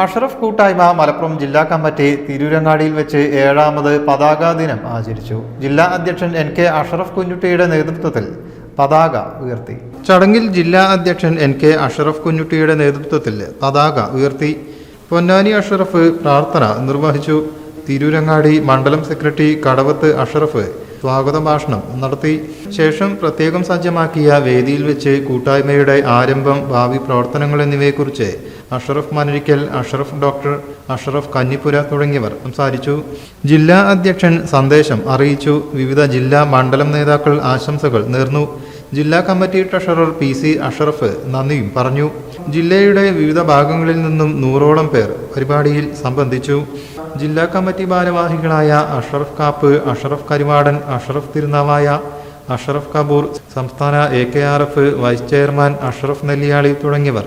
അഷറഫ് കൂട്ടായ്മ മലപ്പുറം ജില്ലാ കമ്മിറ്റി തിരൂരങ്ങാടിയിൽ വെച്ച് ഏഴാമത് പതാകാ ദിനം ആചരിച്ചു. ജില്ലാ അധ്യക്ഷൻ എൻ കെ അഷറഫ് കുഞ്ഞുട്ടിയുടെ നേതൃത്വത്തിൽ പതാക ഉയർത്തി. ചടങ്ങിൽ ജില്ലാ അധ്യക്ഷൻ എൻ കെ അഷറഫ് കുഞ്ഞുട്ടിയുടെ നേതൃത്വത്തിൽ പതാക ഉയർത്തി. പൊന്നാനി അഷറഫ് പ്രാർത്ഥന നിർവഹിച്ചു. തിരൂരങ്ങാടി മണ്ഡലം സെക്രട്ടറി കടവത്ത് അഷറഫ് സ്വാഗത ഭാഷണം നടത്തി. ശേഷം പ്രത്യേകം സജ്ജമാക്കിയ വേദിയിൽ വെച്ച് കൂട്ടായ്മയുടെ ആരംഭം ഭാവി പ്രവർത്തനങ്ങൾ എന്നിവയെക്കുറിച്ച് അഷറഫ് മനരിക്കൽ അഷറഫ് ഡോക്ടർ അഷറഫ് കന്നിപ്പുര തുടങ്ങിയവർ സംസാരിച്ചു. ജില്ലാ അധ്യക്ഷൻ സന്ദേശം അറിയിച്ചു. വിവിധ ജില്ലാ മണ്ഡലം നേതാക്കൾ ആശംസകൾ നേർന്നു. ജില്ലാ committee treasurer P C Ashraf നന്ദിയും പറഞ്ഞു. ജില്ലയുടെ വിവിധ ഭാഗങ്ങളിൽ നിന്നും നൂറോളം പേർ പരിപാടിയിൽ സംബന്ധിച്ചു. ജില്ലാ കമ്മിറ്റി ഭാരവാഹികളായ അഷറഫ് കാപ്പ് അഷറഫ് കരിവാടൻ അഷറഫ് തിരുനാവായ അഷറഫ് കപൂർ സംസ്ഥാന A K R F vice chairman Ashraf Nelliyali തുടങ്ങിയവർ